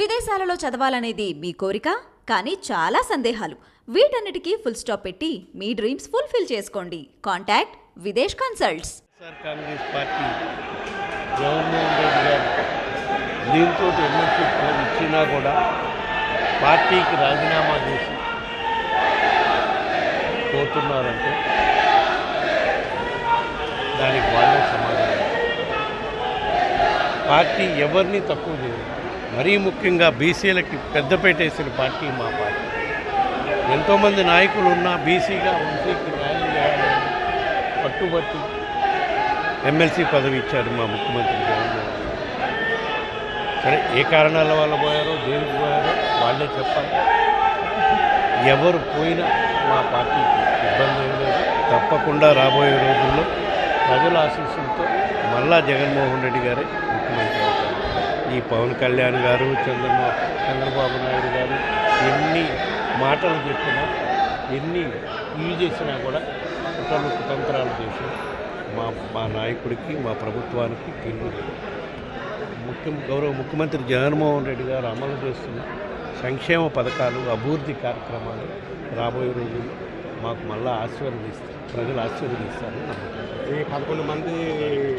విదేశాలలో చదవాలనేది మీ కోరిక కానీ చాలా సందేహాలు. వీటన్నిటికీ ఫుల్ స్టాప్ పెట్టి మీ డ్రీమ్స్ ఫుల్ఫిల్ చేసుకోండి. Contact Videsh consults Congress party Jaganmohan Reddy garu దీంతో ఎమ్మెల్సీ ఇచ్చినా కూడా పార్టీకి రాజీనామా చేసి పోతున్నారంటే దానికి వాళ్ళే సమాధానం పార్టీ ఎవరిని తక్కువ చేయదు. మరీ ముఖ్యంగా బీసీలకి పెద్దపేట వేసిన పార్టీ మా పార్టీ. ఎంతోమంది నాయకులు ఉన్నా బీసీగా వంశీకి న్యాయం చేయాలని పట్టుబట్టి ఎమ్మెల్సీ పదవి ఇచ్చారు మా ముఖ్యమంత్రి జగన్మోహన్ సరే ఏ కారణాల వల్ల పోయారో దేనికి పోయారో వాళ్ళే చెప్పాలి. ఎవరు పోయినా మా పార్టీకి ఇబ్బంది ఏం లేదు. తప్పకుండా రాబోయే రోజుల్లో ప్రజల ఆశీస్సులతో మళ్ళా జగన్మోహన్ రెడ్డి గారే ముఖ్యమంత్రి అవుతారు. ఈ పవన్ కళ్యాణ్ గారు చంద్రమో చంద్రబాబు నాయుడు గారు ఎన్ని మాటలు చెప్పినా ఎన్ని ఇవి చేసినా కూడా కుట్రలు కుతంత్రాలు చేసి మా మా నాయకుడికి మా ప్రభుత్వానికి తెలియదు ముఖ్యం గౌరవ ముఖ్యమంత్రి జగన్మోహన్ రెడ్డి గారు అమలు చేస్తున్న సంక్షేమ పథకాలు అభివృద్ధి కార్యక్రమాలు రాబోయే రోజుల్లో మాకు మళ్ళా ఆశీర్వదిస్తారు ప్రజలు ఆశీర్వదిస్తారని నమ్ముతున్నాను ఈ పదకొండు మంది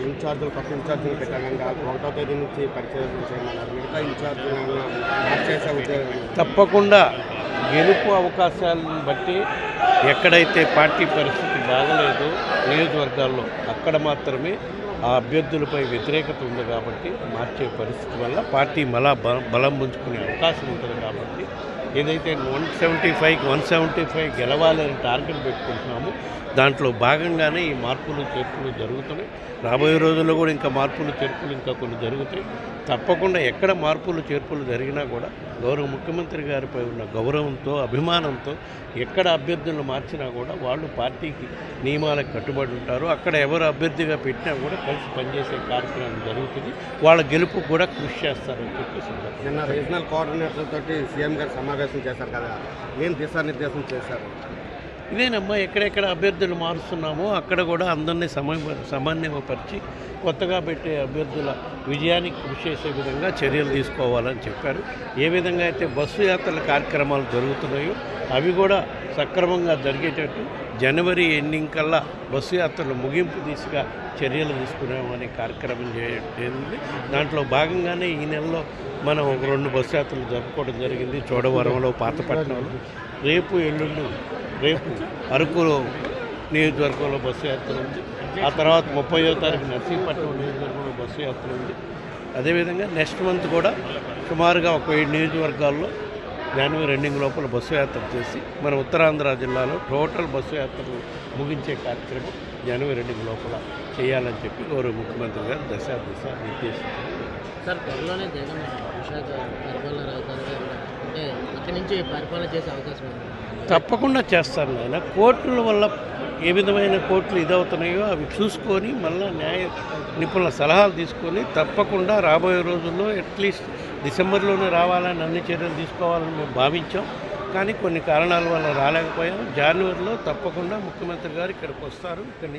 ఇన్ఛార్జీలు కొత్త ఇన్ఛార్జీలు పెట్టాను ఒకటో తేదీ నుంచి పరిచయం చేయమన్నారు. మిగతా ఇన్ఛార్జీలను మార్చేసే ఉద్యోగం తప్పకుండా గెలుపు అవకాశాలను బట్టి ఎక్కడైతే పార్టీ పరిస్థితి బాగలేదో నియోజకవర్గాల్లో అక్కడ మాత్రమే ఆ అభ్యర్థులపై వ్యతిరేకత ఉంది కాబట్టి మార్చే పరిస్థితి వల్ల పార్టీ మళ్ళా బలం పుంజుకునే అవకాశం ఉంటుంది కాబట్టి ఏదైతే వన్ సెవెంటీ ఫైవ్కి వన్ సెవెంటీ ఫైవ్ గెలవాలని టార్గెట్ పెట్టుకుంటున్నామో దాంట్లో భాగంగానే ఈ మార్పులు చేర్పులు జరుగుతున్నాయి. రాబోయే రోజుల్లో కూడా ఇంకా మార్పులు చేర్పులు ఇంకా కొన్ని జరుగుతాయి. తప్పకుండా ఎక్కడ మార్పులు చేర్పులు జరిగినా కూడా గౌరవ ముఖ్యమంత్రి గారిపై ఉన్న గౌరవంతో అభిమానంతో ఎక్కడ అభ్యర్థులను మార్చినా కూడా వాళ్ళు పార్టీకి నియమాలకు కట్టుబడి ఉంటారు. అక్కడ ఎవరు అభ్యర్థిగా పెట్టినా కూడా కలిసి పనిచేసే కార్యక్రమం జరుగుతుంది. వాళ్ళ గెలుపు కూడా కృషి చేస్తారని చెప్పి నిన్న రీజనల్ కోఆర్డినేటర్ తోటి సీఎం గారు సమావేశం చేశారు కదా? ఏం దిశానిర్దేశం చేశారు? ఇదేనమ్మా ఎక్కడెక్కడ అభ్యర్థులు మారుస్తున్నామో అక్కడ కూడా అందరినీ సమన్వయ సమన్వయపరిచి కొత్తగా పెట్టే అభ్యర్థుల విజయానికి కృషి చేసే విధంగా చర్యలు తీసుకోవాలని చెప్పారు. ఏ విధంగా అయితే బస్సు యాత్రల కార్యక్రమాలు జరుగుతున్నాయో అవి కూడా సక్రమంగా జరిగేటట్టు జనవరి ఎండింగ్ కల్లా బస్సు యాత్రలు ముగింపు దిశగా చర్యలు తీసుకున్నామనే కార్యక్రమం చేయండి. దాంట్లో భాగంగానే ఈ నెలలో మనం ఒక రెండు బస్సు యాత్రలు జరుపుకోవడం జరిగింది. చోడవరంలో పాతపట్నంలో రేపు ఎల్లుండి రేపు అరకులో నియోజకవర్గంలో బస్సు యాత్ర ఉంది. ఆ తర్వాత ముప్పయో తారీఖు నర్సీపట్నం నియోజకవర్గంలో బస్సు యాత్ర ఉంది. అదేవిధంగా నెక్స్ట్ మంత్ కూడా సుమారుగా ఒక ఏడు నియోజకవర్గాల్లో జనవరి ఎండింగ్ లోపల బస్సు యాత్ర చేసి మన ఉత్తరాంధ్ర జిల్లాలో టోటల్ బస్సు యాత్రలు ముగించే కార్యక్రమం జనవరి ఎండింగ్ లోపల చేయాలని చెప్పి గౌరవ ముఖ్యమంత్రి గారు దశ దిశ నిర్దేశించారు. సార్ త్వరలోనే జగన్ విశాఖ పరిపాలన రాజధానిగా అంటే ఇక్కడి నుంచి పరిపాలన చేసే అవకాశం ఉంది. తప్పకుండా చేస్తాను ఆయన కోర్టుల వల్ల ఏ విధమైన కోర్టులు ఇదవుతున్నాయో అవి చూసుకొని మళ్ళీ న్యాయ నిపుణుల సలహాలు తీసుకొని తప్పకుండా రాబోయే రోజుల్లో అట్లీస్ట్ డిసెంబర్లోనే రావాలని అన్ని చర్యలు తీసుకోవాలని మేము భావించాం. కానీ కొన్ని కారణాల వల్ల రాలేకపోయాం. జనవరిలో తప్పకుండా ముఖ్యమంత్రి గారు ఇక్కడికి వస్తారు. ఇక్కడి